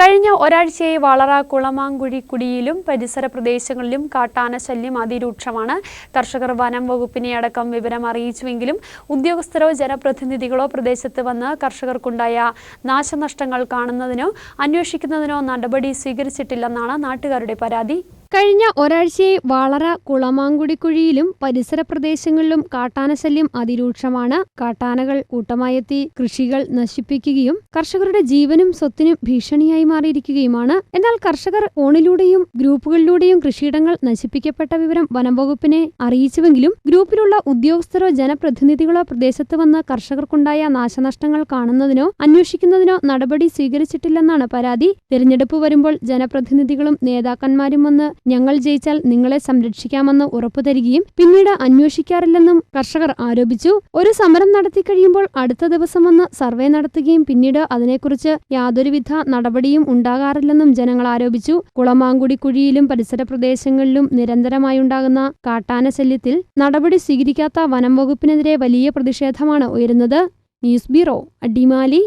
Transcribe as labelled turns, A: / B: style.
A: കഴിഞ്ഞ ഒരാഴ്ചയായി വളറ കുളമാങ്കുഴി കുടിയിലും പരിസര പ്രദേശങ്ങളിലും കാട്ടാന ശല്യം അതിരൂക്ഷമാണ്. കർഷകർ വനം വകുപ്പിനെ അടക്കം വിവരം അറിയിച്ചുവെങ്കിലും ഉദ്യോഗസ്ഥരോ ജനപ്രതിനിധികളോ പ്രദേശത്ത് വന്ന് കർഷകർക്കുണ്ടായ നാശനഷ്ടങ്ങൾ കാണുന്നതിനോ അന്വേഷിക്കുന്നതിനോ നടപടി സ്വീകരിച്ചിട്ടില്ലെന്നാണ് നാട്ടുകാരുടെ പരാതി. കഴിഞ്ഞ ഒരാഴ്ചയായി വളറ കുളമാങ്കുടിക്കുഴിയിലും പരിസര പ്രദേശങ്ങളിലും കാട്ടാനശല്യം അതിരൂക്ഷമാണ്. കാട്ടാനകൾ കൂട്ടമായെത്തി കൃഷികൾ നശിപ്പിക്കുകയും കർഷകരുടെ ജീവനും സ്വത്തിനും ഭീഷണിയായി മാറിയിരിക്കുകയുമാണ്. എന്നാൽ കർഷകർ ഫോണിലൂടെയും ഗ്രൂപ്പുകളിലൂടെയും കൃഷിയിടങ്ങൾ നശിപ്പിക്കപ്പെട്ട വിവരം വനം വകുപ്പിനെ അറിയിച്ചുവെങ്കിലും ഗ്രൂപ്പിലുള്ള ഉദ്യോഗസ്ഥരോ ജനപ്രതിനിധികളോ പ്രദേശത്ത് വന്ന് കർഷകർക്കുണ്ടായ നാശനഷ്ടങ്ങൾ കാണുന്നതിനോ അന്വേഷിക്കുന്നതിനോ നടപടി സ്വീകരിച്ചിട്ടില്ലെന്നാണ് പരാതി. തിരഞ്ഞെടുപ്പ് വരുമ്പോൾ ജനപ്രതിനിധികളും നേതാക്കന്മാരും വന്ന് ഞങ്ങൾ ജയിച്ചാൽ നിങ്ങളെ സംരക്ഷിക്കാമെന്ന് ഉറപ്പു തരികയും പിന്നീട് അന്വേഷിക്കാറില്ലെന്നും കർഷകർ ആരോപിച്ചു. ഒരു സമരം നടത്തി കഴിയുമ്പോൾ അടുത്ത ദിവസം വന്ന് സർവേ നടത്തുകയും പിന്നീട് അതിനെക്കുറിച്ച് യാതൊരുവിധ നടപടിയും ഉണ്ടാകാറില്ലെന്നും ജനങ്ങൾ ആരോപിച്ചു. കുളമാങ്കുടി കുഴിയിലും പരിസര പ്രദേശങ്ങളിലും നിരന്തരമായുണ്ടാകുന്ന കാട്ടാന ശല്യത്തിൽ നടപടി സ്വീകരിക്കാത്ത വനം വകുപ്പിനെതിരെ വലിയ പ്രതിഷേധമാണ് ഉയരുന്നത്. News bureau Adimali.